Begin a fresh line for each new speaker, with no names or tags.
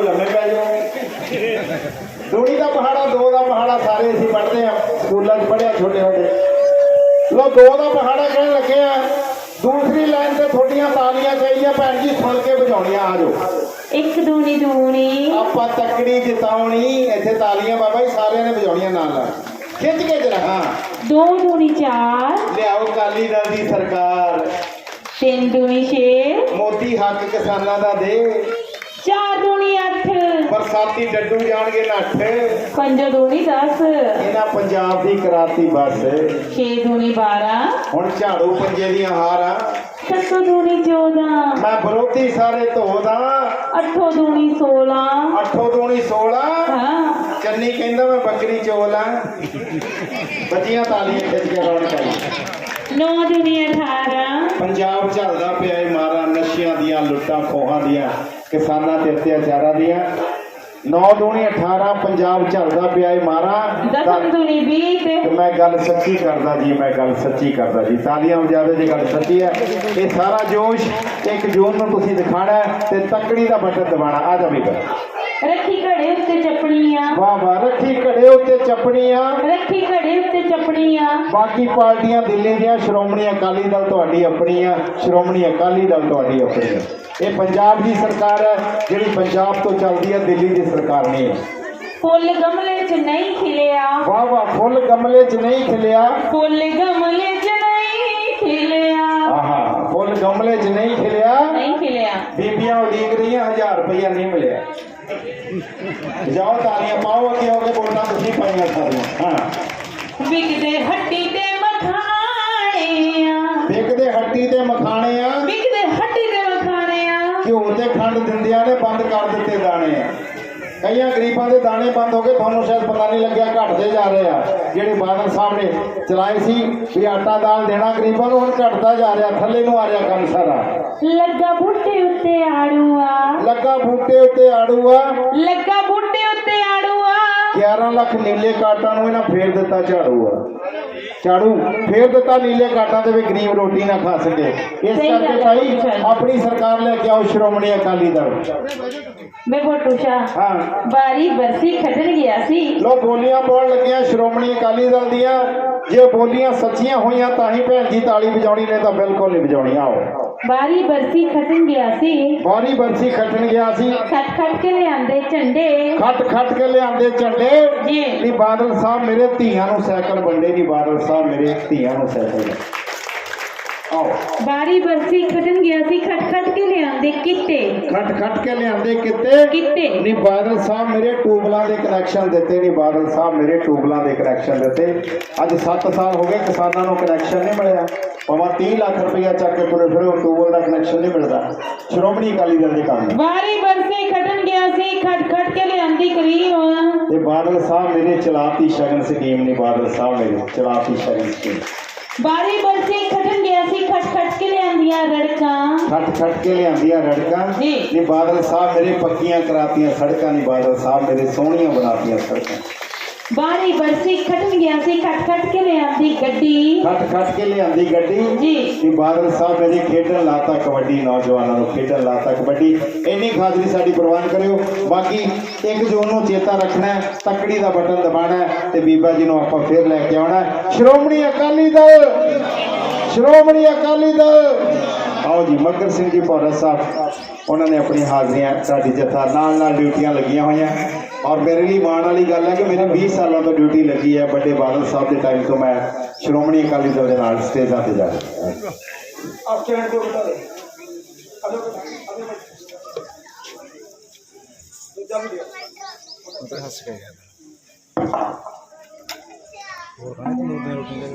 ਹੋਰ ਲੰਮੇ ਪੈ ਜਾਓ ਦੂਣੀ ਦਾ ਪਹਾੜਾ ਦੋ ਦਾ ਪਹਾੜਾ ਸਾਰੇ ਅਸੀਂ ਪੜ੍ਹਦੇ ਆ ਸਕੂਲਾਂ 'ਚ ਪੜ੍ਹਿਆ ਛੋਟੇ ਹੁੰਦੇ ਲੋ ਦੋ ਦਾ ਪਹਾੜਾ ਕਹਿਣ ਲੱਗੇ ਆ। ਦੂਸਰੀ ਲਾਈਨ ਤੇ ਤੁਹਾਡੀਆਂ ਤਾਲੀਆਂ ਚਾਹੀਦੀਆਂ। ਭੈਣ ਜੀ ਸੁਣ ਕੇ ਵਜਾਉਣੀਆਂ ਆ ਜਾਓ।
ਇੱਕ ਦੂਣੀ ਦੂਣੀ।
ਆਪਾਂ ਤੱਕੜੀ ਜਿਤਾਉਣੀ। ਇੱਥੇ ਤਾਲੀਆਂ ਬਾਬਾ ਜੀ ਸਾਰਿਆਂ ਨੇ ਵਜਾਉਣੀਆਂ ਨਾਲ ਨਾਲ। ਖਿੱਚ ਕੇ ਜਰਾ ਹਾਂ।
ਦੋ ਦੂਣੀ ਚਾਰ।
ਲਿਆਓ ਕਾਲੀ ਦਲ ਦੀ ਸਰਕਾਰ।
ਤਿੰਨ ਦੂਣੀ ਛੇ।
ਮੋਦੀ ਹੱਕ ਕਿਸਾਨਾਂ ਦਾ ਦੇ।
ਚਾਰ ਦੂਣੀ ਅੱਠ।
ਬਰਸਾਤੀ ਡੱਡੂ ਜਾਣਗੇ ਨੱਠ
ਪੰਜ ਦੂਣੀ 10
ਇਹਨਾਂ ਪੰਜਾਬ ਦੀ ਕਰਾਤੀ ਬੱਸ।
ਛੇ ਦੂਣੀ 12
ਹੁਣ ਝਾੜੂ ਪੰਜੇ ਦੀਆਂ ਹਾਰਾਂ
ਸੱਤ ਦੂਣੀ 14
ਮੈਂ ਵਿਰੋਧੀ ਸਾਰੇ ਧੋਦਾ
ਅੱਠੋ ਦੂਣੀ 16
ਅੱਠੋ ਦੂਣੀ 16
ਹਾਂ।
ਚੰਨੀ ਕਹਿੰਦਾ ਮੈਂ ਬੱਕਰੀ ਚੋਲਾ ਬੱਜੀਆਂ ਤਾਲੀਆਂ ਖਿੱਚ ਕੇ ਰੌਣਕ ਆਈ
ਨੌ ਦੂਣੀ 18
ਪੰਜਾਬ ਝਲਦਾ ਪਿਆ ਏ ਮਾਰਾ ਨਸ਼ਿਆਂ ਦੀਆਂ ਲੁੱਟਾਂ ਖੋਹਾਂ ਦੀਆਂ ਕਿਸਾਨਾਂ ਤੇ ਅਤਿਆਚਾਰਾਂ ਦੀਆਂ। 9 ਦੂਣੀ 18 ਪੰਜਾਬ ਝਲਦਾ ਪਿਆ ਏ ਮਾਰਾ।
ਦਸਮ ਦੂਣੀ 20
ਤੇ। ਮੈਂ ਗੱਲ ਸੱਚੀ ਕਰਦਾ ਜੀ ਮੈਂ ਗੱਲ ਸੱਚੀ ਕਰਦਾ ਜੀ। ਤਾਲੀਆਂ ਵਜਾਦੇ ਜੇ ਗੱਲ ਸੱਚੀ ਹੈ। ਇਹ ਸਾਰਾ ਜੋਸ਼ ਇੱਕ ਜੂਨ ਨੂੰ ਤੁਸੀਂ ਦਿਖਾਣਾ ਤੇ ਤੱਕੜੀ ਦਾ ਬਟਨ ਦਬਾਣਾ ਆ ਜਾ ਵੀ ਕਰ
ਰੱਖੀ ਘੜੇ ਉੱਤੇ ਚੱਪਣੀਆਂ।
ਵਾਹ ਵਾਹ ਰੱਖੀ ਘੜੇ ਉੱਤੇ ਚੱਪਣੀਆਂ।
ਰੱਖੀ ਘੜੇ ਉੱਤੇ ਚੱਪਣੀਆਂ।
ਬਾਕੀ ਪਾਰਟੀਆਂ ਦਿੱਲੀ ਦੀਆਂ ਸ਼੍ਰੋਮਣੀ ਅਕਾਲੀ ਦਲ ਤੁਹਾਡੀ ਆਪਣੀ ਆ ਸ਼੍ਰੋਮਣੀ ਅਕਾਲੀ ਦਲ ਤੁਹਾਡੀ ਆਪਣੀ ਆ ਇਹ ਪੰਜਾਬ ਦੀ ਸਰਕਾਰ ਹੈ ਜਿਹੜੀ ਪੰਜਾਬ ਤੋਂ ਚੱਲਦੀ ਹੈ ਦਿੱਲੀ ਦੀ ਸਰਕਾਰ ਨਹੀਂ ਹੈ।
ਫੁੱਲ ਗਮਲੇ 'ਚ ਨਹੀਂ ਖਿਲਿਆ।
ਵਾਹ ਵਾਹ ਫੁੱਲ ਗਮਲੇ 'ਚ ਨਹੀਂ ਖਿਲਿਆ।
ਫੁੱਲ ਗਮਲੇ 'ਚ ਨਹੀਂ ਖਿਲਿਆ।
ਆਹਾ ਫੁੱਲ ਗਮਲੇ 'ਚ ਨਹੀਂ ਖਿਲਿਆ।
ਨਹੀਂ ਖਿਲਿਆ।
ਬੀਬੀਆਂ ਉਡੀਕ ਰਹੀਆਂ 1000 ਰੁਪਇਆ ਨਹੀਂ ਮਿਲਿਆ। ਜਾਓ ਤਾਲੀਆਂ ਪਾਓ ਅੱਗੇ ਹੋ ਕੇ ਬੋਲਣਾ ਤੁਸੀਂ ਪਾਈਆਂ ਸਾਰੀਆਂ ਹਾਂ।
ਵਿਕਦੇ ਹੱਟੀ ਤੇ ਮਖਾਣੇ ਆ
ਵਿਕਦੇ ਹੱਟੀ ਤੇ ਮਖਾਣੇ ਆ
ਵਿਕਦੇ ਹੱਟੀ ਤੇ ਮਖਾਣੇ ਆ
ਘਿਓ ਤੇ ਖੰਡ ਦਿੰਦਿਆਂ ਨੇ ਬੰਦ ਕਰ ਦਿੱਤੇ ਦਾਣੇ। ਆ ਕਈਆਂ ਗਰੀਬਾਂ ਦੇ ਦਾਣੇ ਬੰਦ ਹੋ ਗਏ ਤੁਹਾਨੂੰ ਸ਼ਾਇਦ ਪਤਾ ਨਹੀਂ ਲੱਗਿਆ ਘਟਦੇ ਜਾ ਰਹੇ ਆ। ਜਿਹੜੇ ਬਾਦਲ ਸਾਹਿਬ ਨੇ ਚਲਾਏ ਸੀ ਵੀ ਆਟਾ ਦਾਲ ਦੇਣਾ ਗਰੀਬਾਂ ਨੂੰ ਹੁਣ ਘਟਦਾ ਜਾ ਰਿਹਾ ਥੱਲੇ ਨੂੰ ਆ ਰਿਹਾ ਕੰਮ ਸਾਰਾ।
ਲੱਗਾ ਬੂਟੇ ਉੱਤੇ ਆੜੂਆ
ਲੱਗਾ ਬੂਟੇ ਉੱਤੇ ਆੜੂਆ
ਲੱਗਾ ਬੂਟੇ ਉੱਤੇ ਆੜੂਆ
11 ਲੱਖ ਨੀਲੇ ਕਾਟਾਂ ਨੂੰ ਇਹਨਾਂ ਫੇਰ ਦਿੱਤਾ ਝਾੜੂ ਆ। ਝਾੜੂ ਫੇਰ ਦਿੱਤਾ ਨੀਲੇ ਕਾਟਾਂ ਤੇ ਵੀ ਗਰੀਬ ਰੋਟੀ ਨਾ ਖਾ ਸਕੇ। ਇਸ ਕਰਕੇ ਭਾਈ। ਆਪਣੀ ਸਰਕਾਰ ਲੈ ਕੇ ਆਓ ਸ਼੍ਰੋਮਣੀ ਅਕਾਲੀ ਦਲ।
ਮੈਂ ਬੋਟੂਸ਼ਾ
ਹਾਂ।
ਬਾਰੀ ਬਰਸੀ ਖੱਟਣ ਗਿਆ ਸੀ।
ਲੋ ਬੋਲੀਆਂ ਪਾਉਣ ਲੱਗਿਆ ਸ਼੍ਰੋਮਣੀ ਅਕਾਲੀ ਦਲ ਦੀਆਂ। ਜੇ ਬੋਲੀਆਂ ਸੱਚੀਆਂ ਹੋਈਆਂ ਤਾਂ ਹੀ ਭੈਣ ਜੀ ਤਾਲੀ ਵਜਾਉਣੀ ਨਹੀਂ ਤਾਂ ਬਿਲਕੁਲ ਨਹੀਂ ਵਜਾਉਣੀ। ਆਓ।
ਬਾਰੀ ਬਰਸੀ ਖੱਟਣ ਗਿਆ ਸੀ।
ਬਾਰੀ ਬਰਸੀ ਖੱਟਣ ਗਿਆ ਸੀ।
ਖੱਟ ਖੱਟ ਕੇ ਲਿਆਂਦੇ ਝੰਡੇ।
ਖੱਟ ਖੱਟ ਕੇ ਲਿਆਂਦੇ ਝੰਡੇ।
ਜੀ।
ਨਹੀਂ ਬਾਦਲ ਸਾਹਿਬ ਮੇਰੇ ਧੀਆਂ ਨੂੰ ਸਾਈਕਲ ਵੰਡੇ ਨਹੀਂ ਬਾਦਲ ਸਾਹਿਬ ਮੇਰੇ ਧੀਆਂ ਨੂੰ ਸਾਈਕਲ ਵੰਡੇ।
ਬਾਰੀ ਬਰਸੀ ਖੱਟਣ ਗਿਆ ਸੀ ਖੱਟ ਖੱਟ ਕੇ ਲਿਆਂਦੇ ਕਿੱਤੇ।
ਖੱਟ ਖੱਟ ਕੇ ਲਿਆਂਦੇ ਕਿਤੇ।
ਕਿੱਤੇ।
ਨਹੀਂ ਬਾਦਲ ਸਾਹਿਬ ਮੇਰੇ ਟੂਬਲਾਂ ਦੇ ਕਨੈਕਸ਼ਨ ਦਿੱਤੇ ਨਹੀਂ ਬਾਦਲ ਸਾਹਿਬ ਮੇਰੇ ਟੂਬਲਾਂ ਦੇ ਕਨੈਕਸ਼ਨ ਦਿੱਤੇ। ਅੱਜ 7 ਸਾਲ ਹੋ ਗਏ ਕਿਸਾਨਾਂ ਨੂੰ ਕਨੈਕਸ਼ਨ ਨਹੀਂ ਮਿਲਿਆ। ਭਾਵੇਂ 30 ਲੱਖ ਰੁਪਇਆ ਚੱਕ ਕੇ ਤੁਰੇ ਫਿਰੋ ਟੂਬਲ ਦਾ ਕਨੈਕਸ਼ਨ ਨਹੀਂ ਮਿਲਦਾ। ਸ਼੍ਰੋਮਣੀ ਅਕਾਲੀ ਦਲ ਦੇ ਕੰਮ
ਬਾਰੀ ਬਰਸੀ ਖੱਟਣ ਗਿਆ ਸੀ ਖੱਟ ਖੱਟ ਕੇ ਲਿਆਂਦੀ ਕਰੀਮ
ਤੇ ਬਾਦਲ ਸਾਹਿਬ ਮੇਰੇ ਚਲਾਤੀ ਸ਼ਗਨ ਸਕੀਮ ਨਹੀਂ ਬਾਦਲ ਸਾਹਿਬ ਮੇਰੇ ਚਲਾਤੀ ਸ਼ਗਨ ਸਕੀਮ।
ਬਾਰੀ ਬਰਸੀ ਖੱਟਣ ਗਿਆ ਸੀ ਖੱਟ ਖੱਟ ਕੇ ਲਿਆਂਦੀਆਂ ਰੜਕਾਂ।
ਖੱਟ ਖੱਟ ਕੇ ਲਿਆਂਦੀਆਂ ਰੜਕਾਂ।
ਜੀ।
ਨਹੀਂ ਬਾਦਲ ਸਾਹਿਬ ਮੇਰੇ ਪੱਕੀਆਂ ਕਰਾਤੀਆਂ ਸੜਕਾਂ ਨਹੀਂ ਬਾਦਲ ਸਾਹਿਬ ਮੇਰੇ ਸੋਹਣੀਆਂ ਬਣਾਤੀਆਂ ਸੜਕਾਂ।
ਬਾਰੀ ਬਰਸੀ ਖੱਟਣ ਗਿਆ ਸੀ ਖੱਟ ਖੱਟ ਕੇ ਲਿਆਂਦੀ ਗੱਡੀ।
ਖੱਟ ਖੱਟ ਕੇ ਲਿਆਂਦੀ ਗੱਡੀ।
ਜੀ।
ਕਿ ਬਾਦਲ ਸਾਹਿਬ ਮੇਰੇ ਖੇਡਣ ਲਾਤਾ ਕਬੱਡੀ ਨੌਜਵਾਨਾਂ ਨੂੰ ਖੇਡਣ ਲਾਤਾ ਕਬੱਡੀ। ਇੰਨੀ ਹਾਜ਼ਰੀ ਸਾਡੀ ਪ੍ਰਵਾਨ ਕਰਿਓ। ਬਾਕੀ 1 ਜੂਨ ਨੂੰ ਚੇਤਾ ਰੱਖਣਾ ਤੱਕੜੀ ਦਾ ਬਟਨ ਦਬਾਣਾ ਤੇ ਬੀਬਾ ਜੀ ਨੂੰ ਆਪਾਂ ਫੇਰ ਲੈ ਕੇ ਆਉਣਾ। ਸ਼੍ਰੋਮਣੀ ਅਕਾਲੀ ਦਲ! ਸ਼੍ਰੋਮਣੀ ਅਕਾਲੀ ਦਲ! ਆਓ ਜੀ ਮੱਗਰ ਸਿੰਘ ਜੀ ਭੌਰਾ ਸਾਹਿਬ। ਉਹਨਾਂ ਨੇ ਆਪਣੀ ਹਾਜ਼ਰੀਆਂ ਸਾਡੀ ਜਥਾ ਨਾਲ ਨਾਲ ਡਿਊਟੀਆਂ ਲੱਗੀਆਂ ਹੋਈਆਂ। ਔਰ ਮੇਰੇ ਲਈ ਮਾਣ ਵਾਲੀ ਗੱਲ ਹੈ ਕਿ ਮੇਰੇ 20 ਸਾਲਾਂ ਤੋਂ ਡਿਊਟੀ ਲੱਗੀ ਹੈ ਵੱਡੇ ਬਾਦਲ ਸਾਹਿਬ ਦੇ ਟਾਈਮ ਤੋਂ ਮੈਂ ਸ਼੍ਰੋਮਣੀ ਅਕਾਲੀ ਦਲ ਦੇ ਨਾਲ ਸਟੇਜਾਂ ਤੇ ਜਾ ਆਪ ਚੈਨ ਕੋ ਬਤਾ ਦੇ ਅਜੋ
ਅਜੋ ਦੂਜਾ ਵੀਡੀਓ ਹੱਸ ਕੇ ਹੋਰ ਖਾਣੇ ਤੋਂ ਲੋਕ ਨੇ